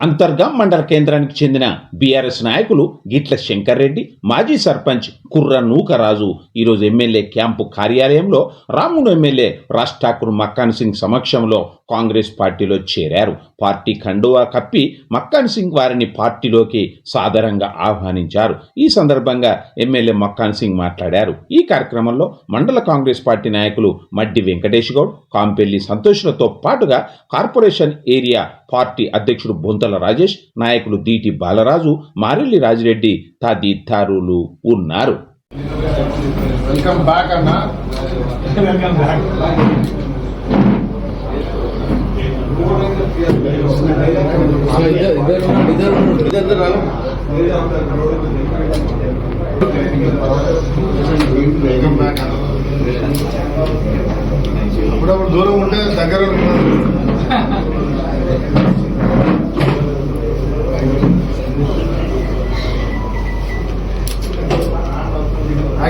Antargaon మండల కేంద్రానికి చెందిన బీఆర్ఎస్ నాయకులు గిట్ల శంకర్ రెడ్డి మాజీ సర్పంచ్ కుర్ర నూకరాజు ఈరోజు ఎమ్మెల్యే క్యాంపు కార్యాలయంలో రాముడు ఎమ్మెల్యే రాజ్ ఠాకూర్ మక్కాన్ సింగ్ సమక్షంలో కాంగ్రెస్ పార్టీలో చేరారు. పార్టీ ఖండువా కప్పి మక్కాన్ సింగ్ వారిని పార్టీలోకి సాదరంగా ఆహ్వానించారు. ఈ సందర్భంగా ఎమ్మెల్యే మక్కాన్ సింగ్ మాట్లాడారు. ఈ కార్యక్రమంలో మండల కాంగ్రెస్ పార్టీ నాయకులు మడ్డి వెంకటేష్ గౌడ్ కాంపెల్లి సంతోష్లతో పాటుగా కార్పొరేషన్ ఏరియా పార్టీ అధ్యక్షుడు కొత్తల రాజేష్ నాయకులు దీటి బాలరాజు మారెల్లి రాజిరెడ్డి తదితరులు ఉన్నారు. వెల్కమ్ బ్యాక్ అన్న. వెల్కమ్ బ్యాక్ అప్పుడప్పుడు దూరం ఉంటే దగ్గర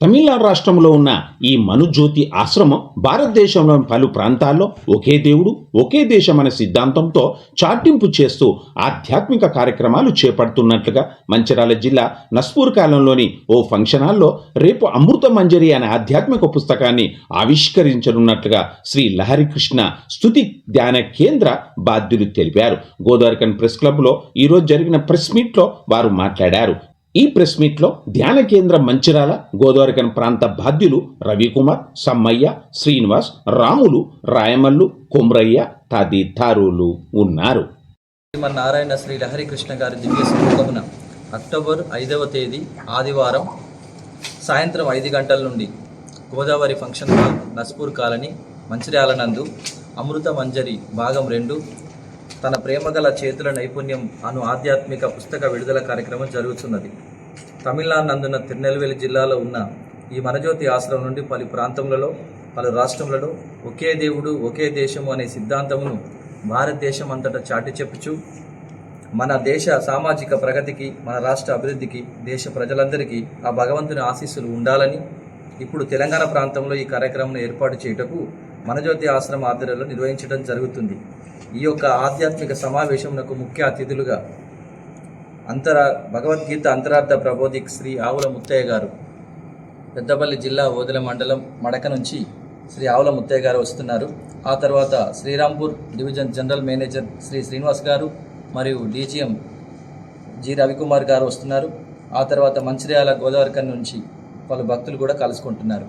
Tamil Nadu రాష్ట్రంలో ఉన్న ఈ మనుజ్యోతి ఆశ్రమం భారతదేశంలోని పలు ప్రాంతాల్లో ఒకే దేవుడు ఒకే దేశం అనే సిద్ధాంతంతో చాటింపు చేస్తూ ఆధ్యాత్మిక కార్యక్రమాలు చేపడుతున్నట్లుగా మంచిర్యాల జిల్లా నస్పూర్ కాలంలోని ఓ ఫంక్షన్ హాల్లో రేపు అమృత మంజరి అనే ఆధ్యాత్మిక పుస్తకాన్ని ఆవిష్కరించనున్నట్లుగా శ్రీ లహరికృష్ణ స్తుతి ధ్యాన కేంద్ర బాధ్యులు తెలిపారు. గోదావరికన్ ప్రెస్ క్లబ్లో ఈరోజు జరిగిన ప్రెస్ మీట్లో వారు మాట్లాడారు. ఈ ప్రెస్ మీట్లో ధ్యాన కేంద్రం మంచిరాల గోదావరికన్ ప్రాంత బాధ్యులు రవికుమార్ సమ్మయ్య శ్రీనివాస్ రాములు రాయమల్లు కుమ్రయ్య తదితరులు ఉన్నారు. శ్రీమన్నారాయణ శ్రీ లహరి కృష్ణ గారి దివ్య స్వరూపమున అక్టోబర్ ఐదవ తేదీ ఆదివారం సాయంత్రం ఐదు గంటల నుండి Godavari function hall Naspur colony Mancherial నందు అమృత మంజరి భాగం రెండు తన ప్రేమగల చేతుల నైపుణ్యం అను ఆధ్యాత్మిక పుస్తక విడుదల కార్యక్రమం జరుగుతున్నది. తమిళనాడు నందున తిరునెల్వేలి జిల్లాలో ఉన్న ఈ మనజ్యోతి ఆశ్రమం నుండి పలు ప్రాంతములలో పలు రాష్ట్రములలో ఒకే దేవుడు ఒకే దేశము అనే సిద్ధాంతమును భారతదేశం అంతటా చాటి చెప్పుచు మన దేశ సామాజిక ప్రగతికి మన రాష్ట్ర అభివృద్ధికి దేశ ప్రజలందరికీ ఆ భగవంతుని ఆశీస్సులు ఉండాలని ఇప్పుడు తెలంగాణ ప్రాంతంలో ఈ కార్యక్రమం ఏర్పాటు చేయుటకు మనజ్యోతి ఆశ్రమ ఆధ్వర్యంలో నిర్వహించడం జరుగుతుంది. ఈ యొక్క ఆధ్యాత్మిక సమావేశంలో ముఖ్య అతిథులుగా అంతర భగవద్గీత అంతరార్థ ప్రబోధిక్ శ్రీ ఆవుల ముత్తయ్య గారు పెద్దపల్లి జిల్లా ఓదెల మండలం మడక నుంచి శ్రీ ఆవుల ముత్తయ్య గారు వస్తున్నారు. ఆ తర్వాత Srirampur division general manager Shri Srinivas గారు మరియు డీజీఎం జి రవికుమార్ గారు వస్తున్నారు. ఆ తర్వాత మంచిర్యాల గోదావరికర్ నుంచి పలు భక్తులు కూడా కలుసుకుంటున్నారు.